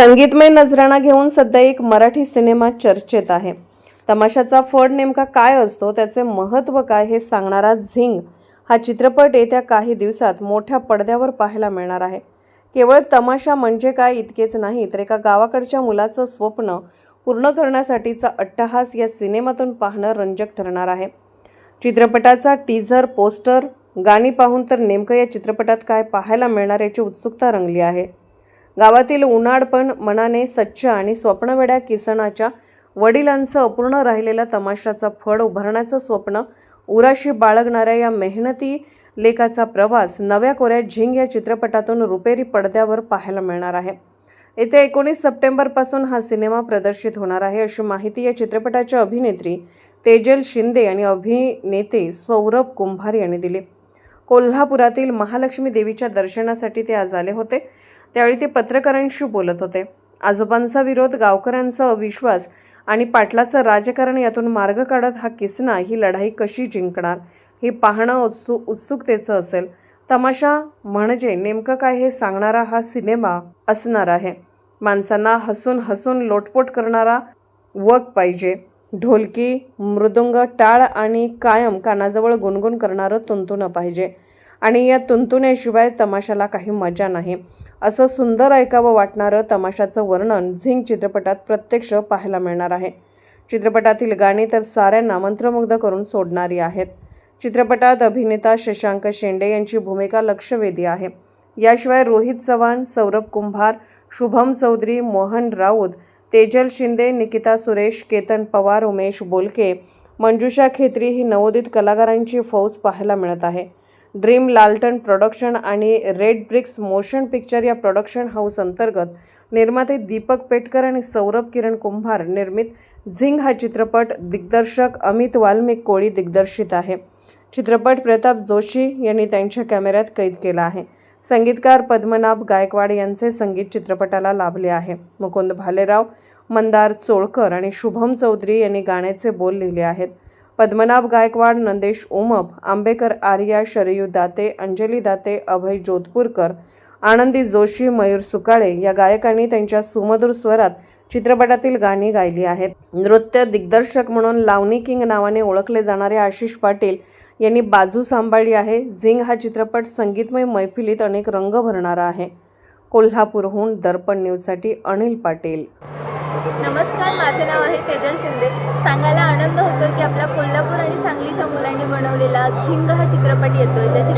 संगीतमय नजराणा घेऊन सध्या एक मराठी सिनेमा चर्चेत आहे. तमाशाचा फड नेमका काय असतो? त्याचे महत्त्व काय? हे सांगणारा झिंग हा चित्रपट येत्या काही दिवसात मोठ्या पडद्यावर पाहायला मिळणार आहे. केवळ तमाशा म्हणजे काय इतकेच नाही तर एका गावाकडच्या मुलाचं स्वप्न पूर्ण करण्यासाठीचा अट्टहास या सिनेमातून पाहणं रंजक ठरणार आहे. चित्रपटाचा टीझर पोस्टर गाणी पाहून तर नेमकं या चित्रपटात काय पाहायला मिळणार याची उत्सुकता रंगली आहे. गावातील उन्हाळपण मनाने सच्च आणि स्वप्नवेड्या किसणाच्या वडिलांचं अपूर्ण राहिलेल्या तमाशाचा फड उभारण्याचं स्वप्न उराशी बाळगणाऱ्या या मेहनती लेखाचा प्रवास नव्या कोऱ्या झिंग या चित्रपटातून रुपेरी पडद्यावर पाहायला मिळणार आहे. येत्या एकोणीस सप्टेंबरपासून हा सिनेमा प्रदर्शित होणार आहे अशी माहिती या चित्रपटाच्या अभिनेत्री तेजल शिंदे आणि अभिनेते सौरभ कुंभार यांनी दिली. कोल्हापुरातील महालक्ष्मी देवीच्या दर्शनासाठी ते आज आले होते. त्यावेळी ते पत्रकारांशी बोलत होते. आजोबांचा विरोध गावकऱ्यांचा अविश्वास आणि पाटलाचं राजकारण यातून मार्ग काढत हा किसना ही लढाई कशी जिंकणार? हे पाहणं उत्सु उत्सुकतेचं असेल. तमाशा म्हणजे नेमकं काय हे सांगणारा हा सिनेमा असणार आहे. माणसांना हसून हसून लोटपोट करणारा वक पाहिजे. ढोलकी मृदुंग टाळ आणि कायम कानाजवळ गुणगुण करणारं तुंतुणं पाहिजे. आणि या तुंतुण्याशिवाय तमाशाला काही मजा नाही. असं सुंदर ऐकावं वाटणारं तमाशाचं वर्णन झिंग चित्रपटात प्रत्यक्ष पाहायला मिळणार आहे. चित्रपटातील गाणी तर साऱ्यांना मंत्रमुग्ध करून सोडणारी आहेत. चित्रपटात अभिनेता शशांक शेंडे यांची भूमिका लक्षवेधी आहे. याशिवाय रोहित चव्हाण सौरभ कुंभार शुभम चौधरी मोहन राऊत तेजल शिंदे निकिता सुरेश केतन पवार उमेश बोलके मंजुषा खेत्री ही नवोदित कलाकारांची फौज पाहायला मिळत आहे. ड्रीम लालटन प्रोडक्शन आणि रेड ब्रिक्स मोशन पिक्चर या प्रोडक्शन हाऊस अंतर्गत निर्माते दीपक पेटकर आणि सौरभ किरण कुंभार निर्मित झिंग हा चित्रपट दिग्दर्शक अमित वाल्मिक कोळी दिग्दर्शित आहे. चित्रपट प्रताप जोशी यांनी त्यांच्या कॅमेऱ्यात कैद केला आहे. संगीतकार पद्मनाभ गायकवाड यांचे संगीत चित्रपटाला लाभले आहे. मुकुंद भालेराव मंदार चोळकर आणि शुभम चौधरी यांनी गाण्याचे बोल लिहिले आहेत. पद्मनाभ गायकवाड नंदेश उमप आंबेकर आर्या शरयू दाते अंजली दाते अभय जोधपूरकर आनंदी जोशी मयूर सुकाळे या गायकांनी त्यांच्या सुमधुर स्वरात चित्रपटातील गाणी गायली आहेत. नृत्य दिग्दर्शक म्हणून लावणी किंग नावाने ओळखले जाणारे आशिष पाटील यांनी बाजू सांभाळली आहे. झिंग हा चित्रपट संगीतमय मैफिलीत अनेक रंग भरणारा आहे. कोल्हापूरहून दर्पण न्यूजसाठी अनिल पाटील. नमस्कार माझे नाव आहे तेजल शिंदे. सांगायला आनंद होतो की आपल्या बनवलेला झिंग हा चित्रपट येतोय. त्याची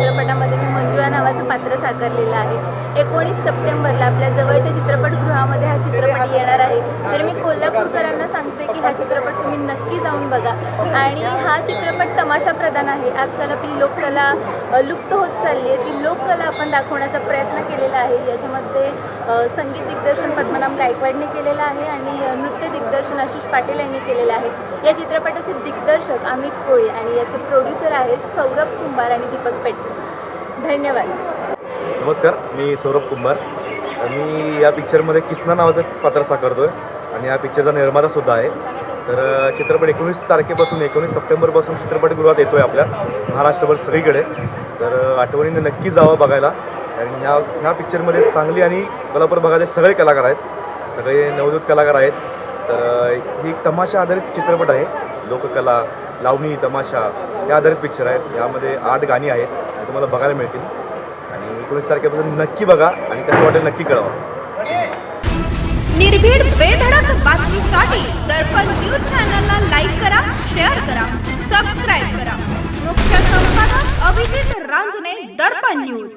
साकारलेला आहे. एकोणीस सप्टेंबरला आपल्या जवळच्या चित्रपटगृहामध्ये हा चित्रपट येणार आहे. तर मी कोल्हापूरकरांना सांगते की हा चित्रपट तुम्ही नक्की जाऊन बघा. आणि हा चित्रपट तमाशा प्रधान आहे. आजकाल आपली लोककला लुप्त होत चालली आहे. ती लोककला आपण दाखवण्याचा प्रयत्न केलेला आहे. याच्यामध्ये संगीत दिग्दर्शन पद्मनाम गायकवाडने केलेलं आहे आणि नृत्य दिग्दर्शन आशिष पाटील यांनी केलेलं आहे. या चित्रपटाचे दिग्दर्शक अमित कोळी आणि याचे प्रोड्युसर आहेत सौरभ कुंभार आणि दीपक पेट धन्यवाद. नमस्कार मी सौरभ कुंभार. मी या पिक्चरमध्ये किसना नावाचं पात्र साकारतो आहे आणि या पिक्चरचा निर्मातासुद्धा आहे. तर चित्रपट एकोणीस तारखेपासून एकोणीस सप्टेंबरपासून चित्रपटगृहात येतो आहे आपल्या महाराष्ट्रभर सगळीकडे. तर आठवणीने नक्की जावं बघायला. आणि ह्या ह्या पिक्चरमध्ये सांगली आणि कोल्हापूर भागाचे सगळे कलाकार आहेत. सगळे नवदूत कलाकार आहेत. तर ही एक तमाशा आधारित चित्रपट आहे. लोककला लावणी तमाशा या आधारित पिक्चर आहेत. यामध्ये आठ गाणी आहेत. तुम्हाला बघायला मिळतील. आणि एकोणीस तारखेपासून नक्की बघा आणि कसं वाटेल नक्की कळवा. निर्भीड बेधडक बातमीसाठी दर्पण न्यूज चॅनलला लाईक करा शेअर करा सबस्क्राईब करा. मुख्य संपादक अभिजित रांजणे दर्पण न्यूज.